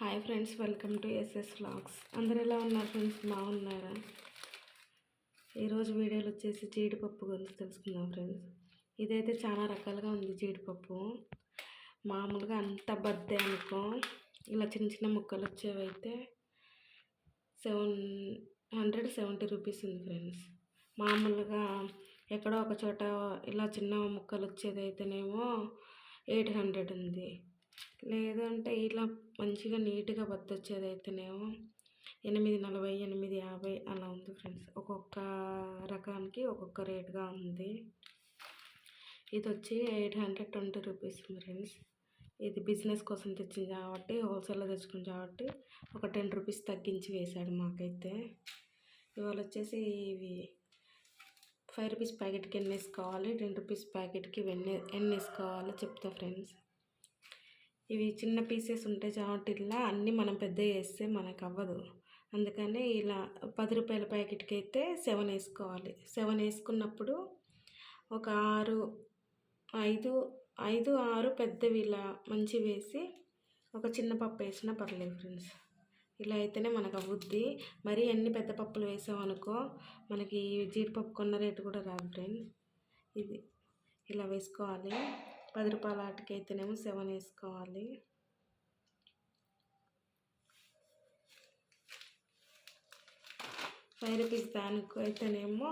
Hi friends welcome to SS vlogs. అందరు ఎలా ఉన్నారు ఫ్రెండ్స్? బాగున్నారా? ఈరోజు వీడియోలు వచ్చేసి జీడిపప్పు గురించి తెలుసుకుందాం ఫ్రెండ్స్. ఇదైతే చాలా రకాలుగా ఉంది జీడిపప్పు. మామూలుగా అంత బద్దే అనుకో. ఇలా చిన్న చిన్న ముక్కలు వచ్చేవైతే సెవెన్ హండ్రెడ్ సెవెంటీ రూపీస్ ఉంది ఫ్రెండ్స్. మామూలుగా ఎక్కడో ఒక చోట ఇలా చిన్న ముక్కలు వచ్చేది అయితేనేమో ఎయిట్ హండ్రెడ్ ఉంది. లేదంటే ఇలా మంచిగా నీట్గా బద్దొచ్చేది అయితేనేమో ఎనిమిది నలభై ఎనిమిది యాభై అలా ఉంది ఫ్రెండ్స్. ఒక్కొక్క రకానికి ఒక్కొక్క రేటుగా ఉంది. ఇది వచ్చి eight hundred twenty rupees friends. ఇది బిజినెస్ కోసం తెచ్చింది కాబట్టి హోల్సేల్లో తెచ్చుకుంది కాబట్టి ఒక టెన్ రూపీస్ తగ్గించి వేశాడు మాకైతే. ఇవాళ వచ్చేసి ఇవి ఫైవ్ రూపీస్ ప్యాకెట్కి ఎన్ని వేసుకోవాలి టెన్ రూపీస్ ప్యాకెట్కి ఎన్ని ఎన్ని వేసుకోవాలో చెప్తా ఫ్రెండ్స్. ఇవి చిన్న పీసెస్ ఉంటాయి కాబట్టి ఇలా అన్నీ మనం పెద్ద వేస్తే మనకు అవ్వదు అందుకని ఇలా పది రూపాయల ప్యాకెట్కి అయితే సెవెన్ వేసుకోవాలి. సెవెన్ వేసుకున్నప్పుడు ఒక ఆరు ఐదు ఐదు ఆరు పెద్దవి ఇలా మంచి వేసి ఒక చిన్న పప్పు వేసినా పర్లేదు ఫ్రెండ్స్. ఇలా అయితేనే మనకు అవ్వుద్ది మరి ఎన్ని పెద్ద పప్పులు వేసామనుకో మనకి జీడిపప్పు కొన్న రేటు కూడా రాదు ఫ్రెండ్స్ ఇది ఇలా వేసుకోవాలి. పది రూపాయల ఆటకి అయితేనేమో సెవెన్ వేసుకోవాలి. ఫైవ్ రూపీస్ దానికి అయితేనేమో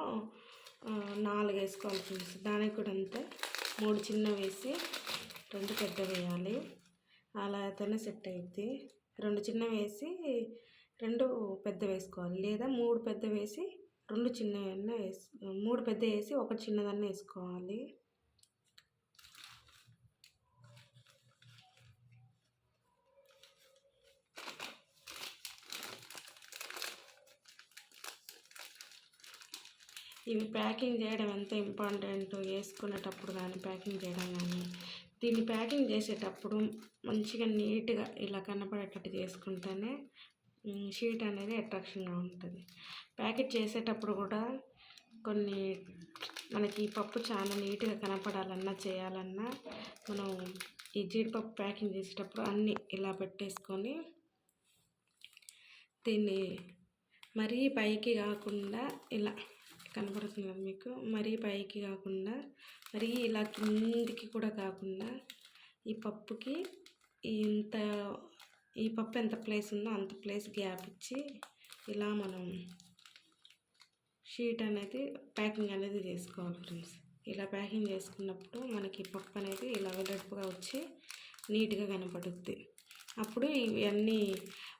నాలుగు వేసుకోవాలి ఫ్రెండ్స్. దానికి కూడా అంతే. మూడు చిన్న వేసి రెండు పెద్ద వేయాలి. అలా అయితేనే సెట్ అవుద్ది రెండు చిన్న వేసి రెండు పెద్ద వేసుకోవాలి. లేదా మూడు పెద్ద వేసి రెండు చిన్న వేసి మూడు పెద్ద వేసి ఒక చిన్నదన్న వేసుకోవాలి. ఇవి ప్యాకింగ్ చేయడం ఎంత ఇంపార్టెంట్? వేసుకునేటప్పుడు కానీ ప్యాకింగ్ చేయడం కానీ. దీన్ని ప్యాకింగ్ చేసేటప్పుడు మంచిగా నీట్గా ఇలా కనపడేటట్టు చేసుకుంటేనే షీట్ అనేది అట్రాక్షన్గా ఉంటుంది. ప్యాకెట్ చేసేటప్పుడు కూడా కొన్ని మనకి ఈ పప్పు చాలా నీట్గా కనపడాలన్నా చేయాలన్నా మనం ఈ జీడిపప్పు ప్యాకింగ్ చేసేటప్పుడు అన్నీ ఇలా పెట్టేసుకొని దీన్ని మరీ పైకి కాకుండా ఇలా కనపడుతుంది కదా మీకు. మరీ పైకి కాకుండా మరీ ఇలా కిందికి కూడా కాకుండా ఈ పప్పుకి ఇంత ఈ పప్పు ఎంత ప్లేస్ ఉందో అంత ప్లేస్ గ్యాప్ ఇచ్చి ఇలా మనం షీట్ అనేది ప్యాకింగ్ అనేది చేసుకోవాలి ఫ్రెండ్స్. ఇలా ప్యాకింగ్ చేసుకున్నప్పుడు మనకి పప్పు అనేది ఇలా వెడల్పుగా వచ్చి నీట్గా కనపడుద్ది. అప్పుడు ఇవన్నీ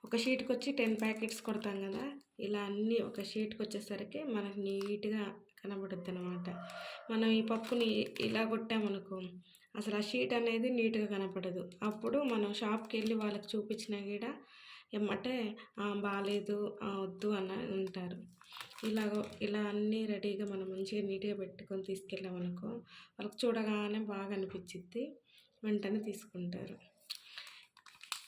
ఒక షీట్కి వచ్చి టెన్ ప్యాకెట్స్ కొడతాం కదా ఇలా అన్నీ ఒక షీట్కి వచ్చేసరికి మనకు నీట్గా కనబడుద్ది అనమాట మనం ఈ పప్పుని ఇలా కొట్టామనుకో అసలు ఆ షీట్ అనేది నీట్గా కనపడదు. అప్పుడు మనం షాప్కి వెళ్ళి వాళ్ళకి చూపించినా కూడా ఎమ్మటే బాగాలేదు వద్దు అని అంటారు ఇలాగ ఇలా అన్నీ రెడీగా మనం మంచిగా నీట్గా పెట్టుకొని తీసుకెళ్ళామనుకో వాళ్ళకి చూడగానే బాగా అనిపించిద్ది వెంటనే తీసుకుంటారు.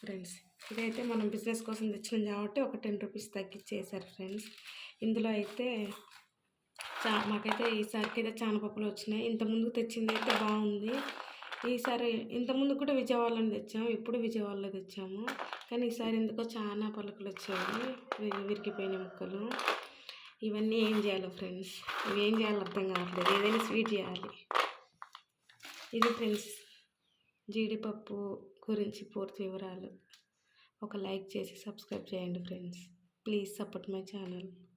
ఫ్రెండ్స్. ఇదైతే మనం బిజినెస్ కోసం తెచ్చినాం కాబట్టి ఒక టెన్ రూపీస్ తగ్గించేసారు ఫ్రెండ్స్. ఇందులో అయితే చా మాకైతే ఈసారికి అయితే చానపప్పులు వచ్చినాయి. ఇంతకుముందు తెచ్చింది అయితే బాగుంది. ఈసారి ఇంతకుముందు కూడా విజయవాడలో తెచ్చాము. ఇప్పుడు విజయవాడలో తెచ్చాము. కానీ ఈసారి ఎందుకో చాలా పలుకులు వచ్చాయి. విరిగిపోయిన ముక్కలు. ఇవన్నీ ఏం చేయాలి ఫ్రెండ్స్. ఇవి ఏం చేయాలో అర్థం కావట్లేదు. ఏదైనా స్వీట్ చేయాలి. ఇది ఫ్రెండ్స్. జీడిపప్పు గురించి పూర్తి వివరాలు. ఒక లైక్ చేసి సబ్స్క్రైబ్ చేయండి friends. Please support my channel.